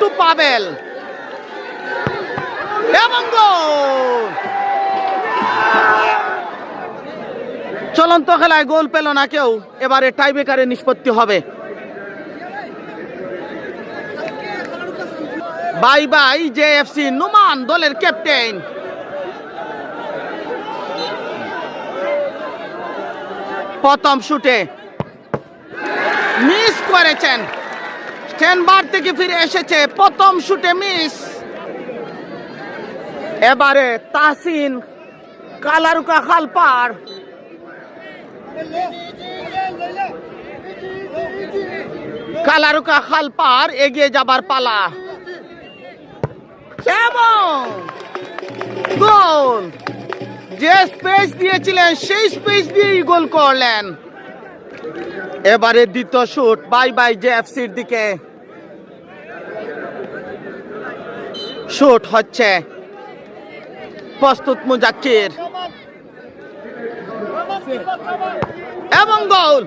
Two Pavel. চলন্ত খেলায় গোল পেল না কেউ। এবারে টাইব্রেকারে নিষ্পত্তি হবে। Bhai Bhai J F C Numan দলের ক্যাপ্টেন। প্রথম শুটে মিস করেছেন। স্ট্যান্ডবার থেকে ফিরে এসেছে প্রথম শুটে মিস। এবারে তাসিন কালারুকা খালপার। কালারুকা খালপার এগিয়ে যাবার পালা। এবং গোল। যে স্পেস দিয়েছিলেন, সেই স্পেস দিয়েই গোল করলেন। এবারে দ্বিতীয় শুট বাই বাই জেএফসির দিকে। শুট হচ্ছে প্রস্তুত মুজাক্কির। এবং গোল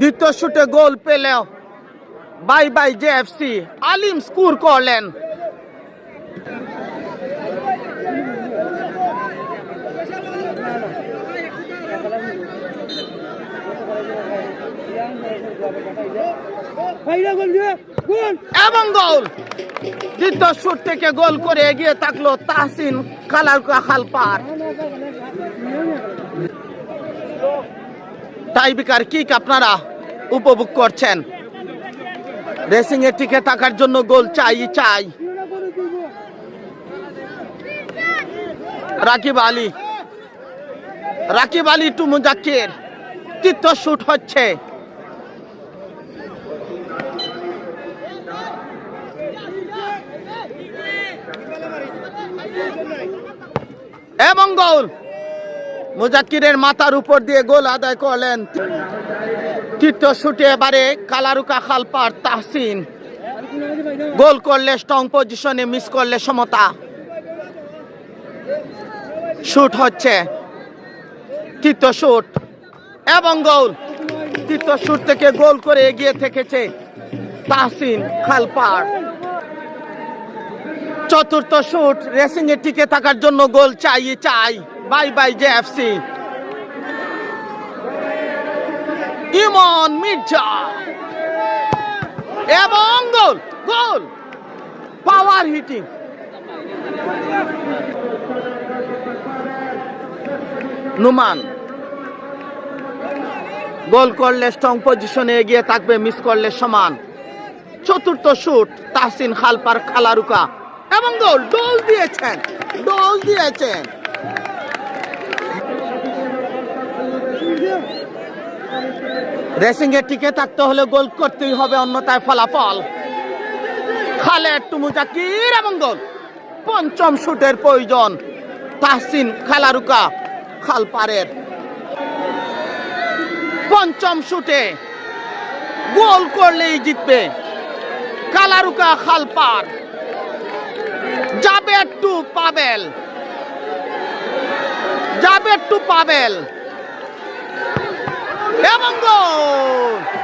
দ্বিতীয় শুটে গোল পেলেও by Bhai JFC Alim score করলেন। এবং গোল! দ্বিতীয় শুট থেকে গোল করে এগিয়ে থাকল তাহসিন কালার খালপার টাইবিকার কিক আপনারা উপভোগ করছেন। রেসিং এ টিকে থাকার জন্য গোল চাই চাই। রাকিব আলী। রাকিব আলী টু মুজাক্কির। তৃতীয় শুট হচ্ছে। এবং গোল মুজাক্কিরের মাথার উপর দিয়ে গোল আদায় করলেন। তীর্থ শুটে এবারে কালারুকা খালপার তাহসিন। গোল করলে স্ট্রং পজিশনে মিস করলে সমতা। শুট হচ্ছে। তীর্থ শুট এবং গোল তীর্থ শুট থেকে গোল করে এগিয়ে থেকেছে তাহসিন খালপার। চতুর্থ শুট রেসিং এ টিকে থাকার জন্য গোল চাই চাই। Bhai Bhai J F C Emon Mirza. এবং গোল গোল পাওয়ার হিটিং নুমান। গোল করলে স্ট্রং পজিশনে এগিয়ে থাকবে মিস করলে সমান। চতুর্থ শুট তাহসিন খালপার, খালারুকা। এবং গোল ডোল দিয়েছেন ডোল দিয়েছেন। রেসিং এ টিকে থাকতে হলে গোল করতেই হবে, অন্যথায় ফলাফল। খালেদ টুমুজাকির এবং গোল পঞ্চম শুটের প্রয়োজন, তাহসিন খালারুকা খালপারের পঞ্চম শুটে গোল করলেই জিতবে কালারুকা খালপার যাবে একটু পাবেল। যাবে একটু পাবেল। এবং গোল!